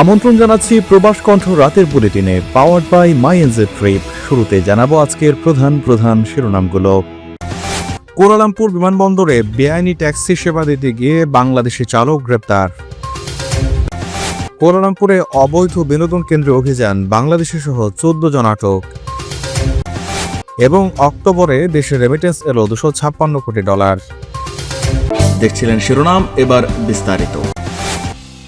আমন্ত্রণ জানাচ্ছি প্রবাস কণ্ঠ রাতের বুলেটিনে powered by my NJ trip শুরুতে জানাব আজকের প্রধান প্রধান শিরোনামগুলো। কুয়ালালামপুর বিমানবন্দরে বেআইনি ট্যাক্সি সেবা দিতে গিয়ে বাংলাদেশি চালক গ্রেপ্তার। কুয়ালালামপুরে অবৈধ বিনোদন কেন্দ্রে অভিযান বাংলাদেশি সহ চোদ্দ জন আটক। এবং অক্টোবরে দেশে রেমিটেন্স এলো দুশো ছাপ্পান্ন কোটি ডলার। দেখছিলেন শিরোনাম, এবার বিস্তারিত।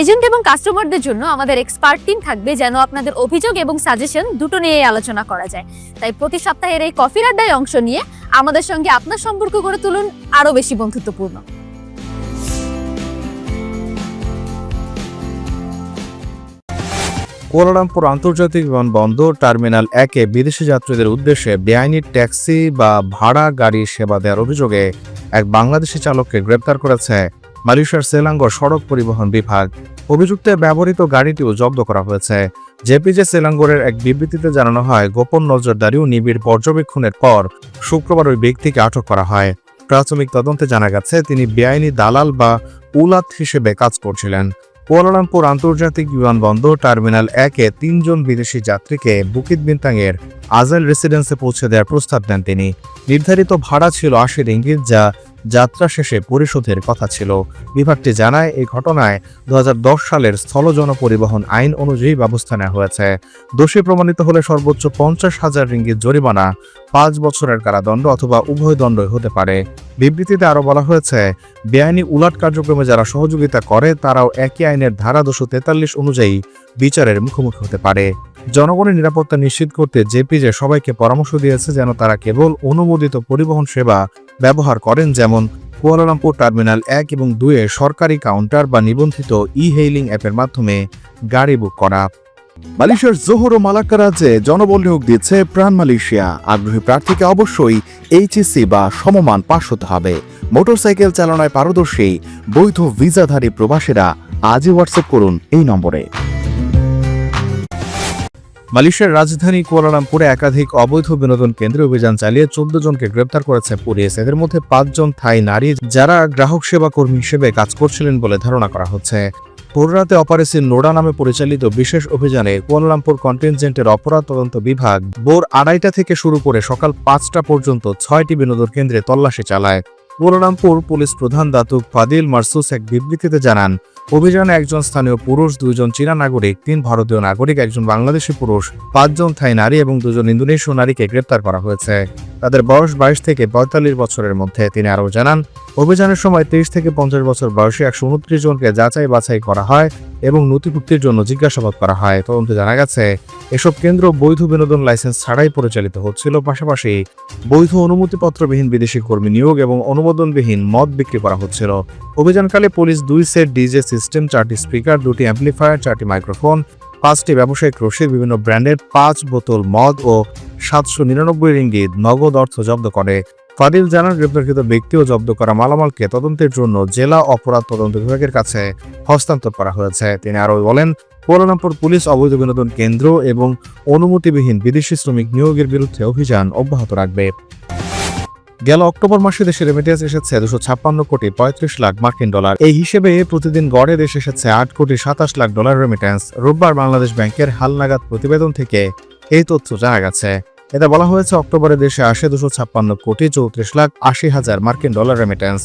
এজেন্ট এবং কাস্টমারদের জন্য আমাদের এক্সপার্ট টিম থাকবে যেন আপনাদের অভিযোগ এবং সাজেশন দুটো নিয়ে আলোচনা করা যায়। তাই প্রতি সপ্তাহের এই কফির আড্ডায় অংশ নিয়ে আমাদের সঙ্গে আপনার সম্পর্ক গড়ে তুলুন আরও বেশি বন্ধুত্বপূর্ণ। কুয়ালালামপুর আন্তর্জাতিক বিমানবন্দর টার্মিনাল একে বিদেশি যাত্রীদের উদ্দেশ্যে বেআইনি ট্যাক্সি বা ভাড়া গাড়ি সেবা দেওয়ার অভিযোগে এক বাংলাদেশি চালককে গ্রেপ্তার করেছে মালয়েশিয়ার সেলাঙ্গ সড়ক পরিবহন বিভাগ। অভিযুক্তে ব্যবহৃত গাড়িটিও জব্দ করা হয়েছে। জেপিজে সেলাঙ্গরের এক বিবৃতিতে জানানো হয়, গোপন নজরদারি ও নিবিড় পর্যবেক্ষণের পর শুক্রবার ওই ব্যক্তিকে আটক করা হয়। প্রাথমিক তদন্তে জানা গেছে, তিনি বেআইনি দালাল বা উলাত হিসেবে কাজ করছিলেন। কুয়ালালামপুর আন্তর্জাতিক বিমানবন্দর টার্মিনাল একে তিনজন বিদেশি যাত্রীকে বুকিত বিন্তাংয়ের আজাল রেসিডেন্সে পৌঁছে দেওয়ার প্রস্তাব দেন তিনি। নির্ধারিত ভাড়া ছিল আশি রিঙ্গিত যা যাত্রা শেষে পরিশোধের কথা ছিল। বিভাগটি জানায়, এই ঘটনায় দু হাজার দশ সালের স্থল জনপরিবহন আইন অনুযায়ী ব্যবস্থা নেওয়া হয়েছে। দোষী প্রমাণিত হলে সর্বোচ্চ পঞ্চাশ হাজার রিঙ্গিত জরিমানা, পাঁচ বছরের কারাদণ্ড অথবা উভয় দণ্ডই হতে পারে। বিবৃতিতে আরও বলা হয়েছে, বেআইনি উলাট কার্যক্রমে যারা সহযোগিতা করে, তারাও একই আইনের ধারা দুশো তেতাল্লিশ অনুযায়ী বিচারের মুখোমুখি হতে পারে। জনগণের নিরাপত্তা নিশ্চিত করতে জেপিজে সবাইকে পরামর্শ দিয়েছে যেন তারা কেবল অনুমোদিত পরিবহন সেবা ব্যবহার করেন, যেমন কুয়ালালামপুর টার্মিনাল এক এবং দুয়ে সরকারি কাউন্টার বা নিবন্ধিত ই হেইলিং অ্যাপের মাধ্যমে গাড়ি বুক করা। মালয়েশিয়ার জোহর ও মালাক্কা রাজ্যে জনবল নিয়োগ দিচ্ছে প্রাণ মালয়েশিয়া। আগ্রহী প্রার্থীকে অবশ্যই এইচএসসি বা সমমান পাশ হতে হবে। মোটরসাইকেল চালনায় পারদর্শী, বৈধ ভিসাধারী প্রবাসীরা আজই হোয়াটসঅ্যাপ করুন এই নম্বরে। মালয়েশিয়ার রাজধানী কুয়ালালামপুরে একাধিক অবৈধ বিনোদন কেন্দ্রে অভিযান চালিয়ে চোদ্দ জনকে গ্রেপ্তার করেছে পুলিশ। এদের মধ্যে পাঁচজন থাই নারী যারা গ্রাহক সেবা কর্মী হিসেবে কাজ করছিলেন বলে ধারণা করা হচ্ছে। ভোররাতে অপারেশন নোডা নামে পরিচালিত বিশেষ অভিযানে কুয়ালালামপুর কন্টিনজেন্টের অপরাধ তদন্ত বিভাগ ভোর আড়াইটা থেকে শুরু করে সকাল পাঁচটা পর্যন্ত ছয়টি বিনোদন কেন্দ্রে তল্লাশি চালায়। কুয়ালালামপুর পুলিশ প্রধান দাতুক ফাদিল মারসুস এক বিবৃতিতে জানান অভিযানে একজন স্থানীয় পুরুষ দুজন চীনা নাগরিক, তিন ভারতীয় নাগরিক, একজন বাংলাদেশি পুরুষ, পাঁচজন থাই নারী এবং দুজন ইন্দোনেশীয় নারীকে গ্রেপ্তার করা হয়েছে। তাদের বয়স বাইশ থেকে পঁয়তাল্লিশ বছরের মধ্যে তিনি আরও জানান, অভিযানের সময় তেইশ থেকে পঞ্চাশ বছর বয়সী একশো উনত্রিশ জনকে যাচাই বাছাই করা হয় এবং নথিভুক্তির জন্য জিজ্ঞাসাবাদ করা হয়। তদন্তে জানা গেছে, এসব কেন্দ্র বৈধ বিনোদন লাইসেন্স ছাড়াই পরিচালিত হচ্ছিল। পাশাপাশি বৈধ অনুমতিপত্রবিহীন বিদেশি কর্মী নিয়োগ এবং অনুমোদনবিহীন মদ বিক্রি করা হচ্ছিল। অভিযানকালে পুলিশ দুই সেট ডিজে সিস্টেম, চারটি স্পিকার, দুটি অ্যাম্পলিফায়ার, চারটি মাইক্রোফোন, পাঁচটি ব্যবসায়িক রশিদ, বিভিন্ন ব্র্যান্ডের পাঁচ বোতল মদ ও সাতশো নিরানব্বই রিঙ্গিত নগদ অর্থ জব্দ করে। ফাদিল জানান, গ্রেপ্তারকৃত ব্যক্তি ও জব্দ করা মালামালকে তদন্তের জন্য জেলা অপরাধ তদন্ত বিভাগের কাছে হস্তান্তর করা হয়েছে। তিনি আরও বলেন, কুয়ালালামপুর পুলিশ, অবৈধ বিনোদন কেন্দ্র এবং অনুমতিবিহীন বিদেশি শ্রমিক নিয়োগের বিরুদ্ধে অভিযান অব্যাহত রাখবে। গেল অক্টোবর মাসে দেশে রেমিটেন্স এসেছে দুশো ছাপ্পান্ন কোটি পঁয়ত্রিশ লাখ মার্কিন ডলার। এই হিসেবে প্রতিদিন গড়ে দেশে এসেছে আট কোটি সাতাশ লাখ ডলার রেমিটেন্স রোববার বাংলাদেশ ব্যাংকের হালনাগাদ প্রতিবেদন থেকে এই তথ্য জানা গেছে। এতে বলা হয়েছে, অক্টোবরে দেশে আসে দুশো ছাপ্পান্ন কোটি চৌত্রিশ লাখ আশি হাজার মার্কিন ডলার রেমিটেন্স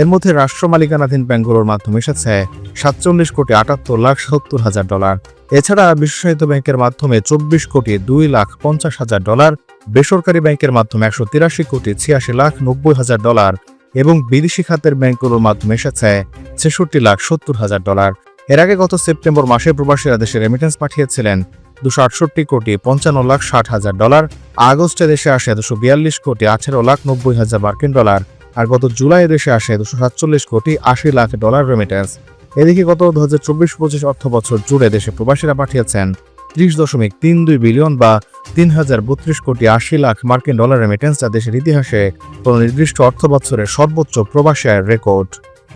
এর মধ্যে রাষ্ট্র মালিকানাধীন ব্যাংকগুলোর মাধ্যমে এসেছে সাতচল্লিশ কোটি আটাত্তর লাখ সত্তর হাজার ডলার। এছাড়া বিশেষায়িত ব্যাংকের মাধ্যমে চব্বিশ কোটি দুই লাখ পঞ্চাশ হাজার ডলার, বেসরকারি ব্যাংকের মাধ্যমে একশো তিরাশি কোটি ছিয়াশি লাখ নব্বই হাজার ডলার এবং বিদেশি খাতের ব্যাংকগুলোর মাধ্যমে এসেছে ছেষট্টি লাখ সত্তর হাজার ডলার। এর আগে গত সেপ্টেম্বর মাসে প্রবাসীরা দেশে রেমিটেন্স পাঠিয়েছিলেন। দুশো আটষট্টি কোটি পঞ্চান্ন লাখ ষাট হাজার ডলার, আগস্টে দেশে আসে দুশো বিয়াল্লিশ কোটি আঠেরো লাখ নব্বই হাজার মার্কিন ডলার আর গত জুলাই দেশে আসে দুশো সাতচল্লিশ কোটি আশি লাখ ডলার রেমিটেন্স এদিকে গত দু হাজার চব্বিশ পঁচিশ অর্থ বছর জুড়ে দেশে প্রবাসীরা পাঠিয়েছেন ত্রিশ দশমিক তিন দুই বিলিয়ন বা তিন হাজার বত্রিশ কোটি আশি লাখ মার্কিন ডলারের রেমিটেন্স যা দেশের ইতিহাসে কোনো নির্দিষ্ট অর্থ বছরের সর্বোচ্চ প্রবাসী রেকর্ড